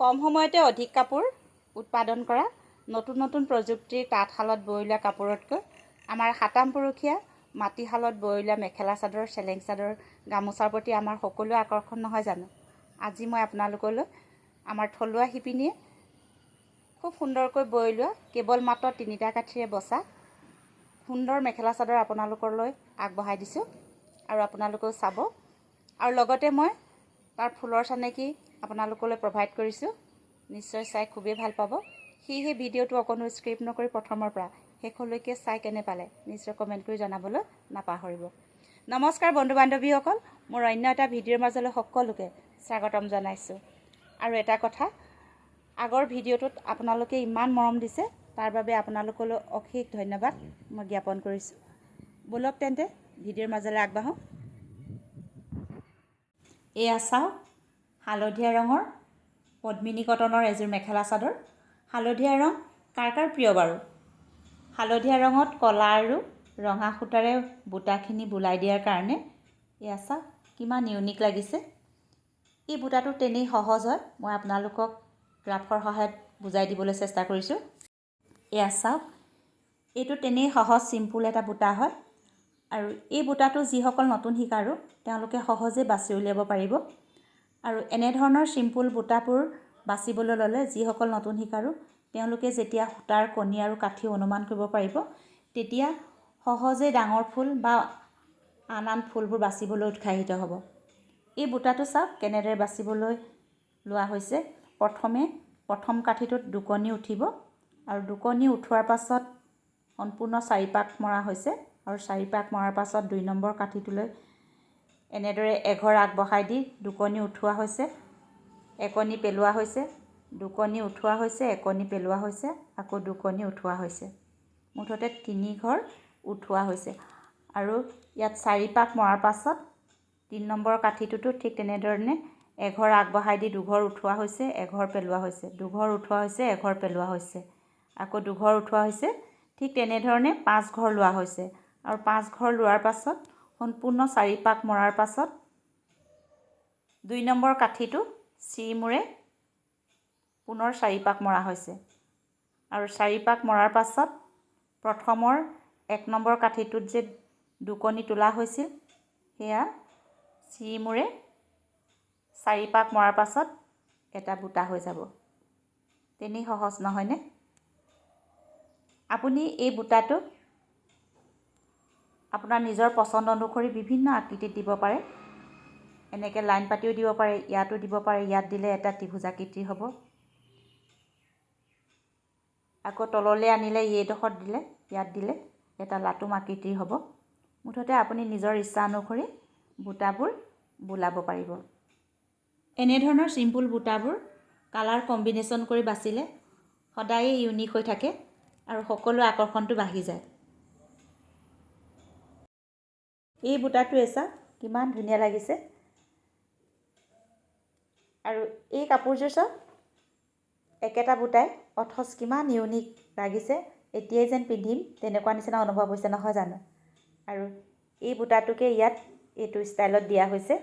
কম সময়তে অধিক কাপোৰ উৎপাদন কৰা নতুন নতুন প্ৰযুক্তিৰ তাঁতশালত বৈ উলিওৱা কাপোৰতকৈ আমাৰ সাতাম পুৰুষীয়া মাটিশালত বৈ উলিওৱা মেখেলা চাদৰ চেলেং চাদৰ গামোচাৰ প্ৰতি আমাৰ সকলোৱে আকৰ্ষণ নহয় জানো? আজি মই আপোনালোকলৈ আমাৰ থলুৱা শিপিনীয়ে খুব সুন্দৰকৈ বৈ উলিওৱা কেৱল মাত্ৰ তিনিটা কাঠিৰে বচা সুন্দৰ মেখেলা চাদৰ আপোনালোকলৈ আগবঢ়াই দিছোঁ আৰু আপোনালোকেও চাব। আৰু লগতে মই তাৰ ফুলৰ চানেকি আপোনালোকলৈ প্ৰভাইড কৰিছোঁ। নিশ্চয় চাই খুবেই ভাল পাব। সেয়েহে ভিডিঅ'টো অকণো স্ক্ৰিপ্ট নকৰি প্ৰথমৰ পৰা শেষলৈকে চাই কেনে পালে নিশ্চয় কমেণ্ট কৰি জনাবলৈ নাপাহৰিব। নমস্কাৰ বন্ধু বান্ধৱীসকল মোৰ অন্য এটা ভিডিঅ'ৰ মাজলৈ সকলোকে স্বাগতম জনাইছোঁ। আৰু এটা কথা আগৰ ভিডিঅ'টোত আপোনালোকে ইমান মৰম দিছে তাৰ বাবে আপোনালোকলৈ অশেষ ধন্যবাদ মই জ্ঞাপন কৰিছোঁ। ব'লক তেন্তে ভিডিঅ'ৰ মাজলৈ আগবাঢ়োঁ। এয়া চাওক হালধীয়া ৰঙৰ পদ্মিনী কটনৰ এযোৰ মেখেলা চাদৰ হালধীয়া ৰং কাৰ কাৰ প্ৰিয় বাৰু? হালধীয়া ৰঙত কলা আৰু ৰঙা সূতাৰে বুটাখিনি বোলাই দিয়াৰ কাৰণে এয়া চাওক কিমান ইউনিক লাগিছে। এই বুটাটো তেনেই সহজ হয় মই আপোনালোকক গ্ৰাফৰ সহায়ত বুজাই দিবলৈ চেষ্টা কৰিছোঁ। এয়া চাওক এইটো তেনেই সহজ চিম্পুল এটা বুটা হয় আৰু এই বুটাটো যিসকল নতুন শিকাৰু তেওঁলোকে সহজে বাছি উলিয়াব পাৰিব। আৰু এনেধৰণৰ চিম্পুল বুটাবোৰ বাচিবলৈ ল'লে যিসকল নতুন শিকাৰু তেওঁলোকে যেতিয়া সূতাৰ কণী আৰু কাঠি অনুমান কৰিব পাৰিব তেতিয়া সহজে ডাঙৰ ফুল বা আন আন ফুলবোৰ বাচিবলৈ উৎসাহিত হ'ব। এই বুটাটো চাওক কেনেদৰে বাচিবলৈ লোৱা হৈছে। প্ৰথমে প্ৰথম কাঠিটোত দুকণী উঠিব আৰু দুকণী উঠোৱাৰ পাছত সম্পূৰ্ণ চাৰিপাক মৰা হৈছে আৰু চাৰিপাক মৰাৰ পাছত দুই নম্বৰ কাঠিটোলৈ এনেদৰে এঘৰ আগবঢ়াই দি দুকণী উঠোৱা হৈছে একণী পেলোৱা হৈছে দুকণী উঠোৱা হৈছে একণী পেলোৱা হৈছে আকৌ দুকণী উঠোৱা হৈছে। মুঠতে তিনি ঘৰ উঠোৱা হৈছে আৰু ইয়াত চাৰিপাক মৰাৰ পাছত তিনি নম্বৰ কাঠিটোতো ঠিক তেনেধৰণে এঘৰ আগবঢ়াই দি দুঘৰ উঠোৱা হৈছে এঘৰ পেলোৱা হৈছে দুঘৰ উঠোৱা হৈছে এঘৰ পেলোৱা হৈছে আকৌ দুঘৰ উঠোৱা হৈছে ঠিক তেনেধৰণে পাঁচ ঘৰ লোৱা হৈছে। আৰু পাঁচ ঘৰ লোৱাৰ পাছত সম্পূৰ্ণ চাৰিপাক মৰাৰ পাছত দুই নম্বৰ কাঠিটো চিৰিমূৰে পুনৰ চাৰিপাক মৰা হৈছে। আৰু চাৰিপাক মৰাৰ পাছত প্ৰথমৰ এক নম্বৰ কাঠিটোত যে দুকণী তোলা হৈছিল সেয়া চিৰিমূৰে চাৰিপাক মৰাৰ পাছত এটা বুটা হৈ যাব। তেনেই সহজ নহয়নে? আপুনি এই বুটাটো আপোনাৰ নিজৰ পচন্দ অনুসৰি বিভিন্ন আকৃতিত দিব পাৰে। এনেকৈ লাইন পাতিও দিব পাৰে ইয়াতো দিব পাৰে ইয়াত দিলে এটা ত্ৰিভুজাকৃতিৰ হ'ব। আকৌ তললৈ আনিলে এইডোখৰত দিলে ইয়াত দিলে এটা লাটুম আকৃতিৰ হ'ব। মুঠতে আপুনি নিজৰ ইচ্ছা অনুসৰি বুটাবোৰ বোলাব পাৰিব। এনেধৰণৰ চিম্পুল বুটাবোৰ কালাৰ কম্বিনেশ্যন কৰি বাচিলে সদায়ে ইউনিক হৈ থাকে আৰু সকলো আকৰ্ষণটো বাঢ়ি যায়। এই বুটাটোৱে চাওক কিমান ধুনীয়া লাগিছে। আৰু এই কাপোৰযোৰ চাওক একেটা বুটাই অথচ কিমান ইউনিক লাগিছে এতিয়াই যেন পিন্ধিম তেনেকুৱা নিচিনা অনুভৱ হৈছে নহয় জানো। আৰু এই বুটাটোকে ইয়াত এইটো ষ্টাইলত দিয়া হৈছে।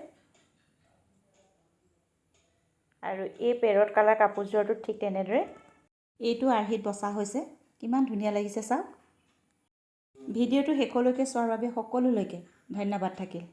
আৰু এই পেৰট কালাৰ কাপোৰযোৰটো ঠিক তেনেদৰে। এইটো আৰ্হিত বচা হৈছে। কিমান ধুনীয়া লাগিছে চাওক ভিডিঅ'টো শেষলৈকে চোৱাৰ বাবে সকলোলৈকে ধন্যবাদ থাকিল।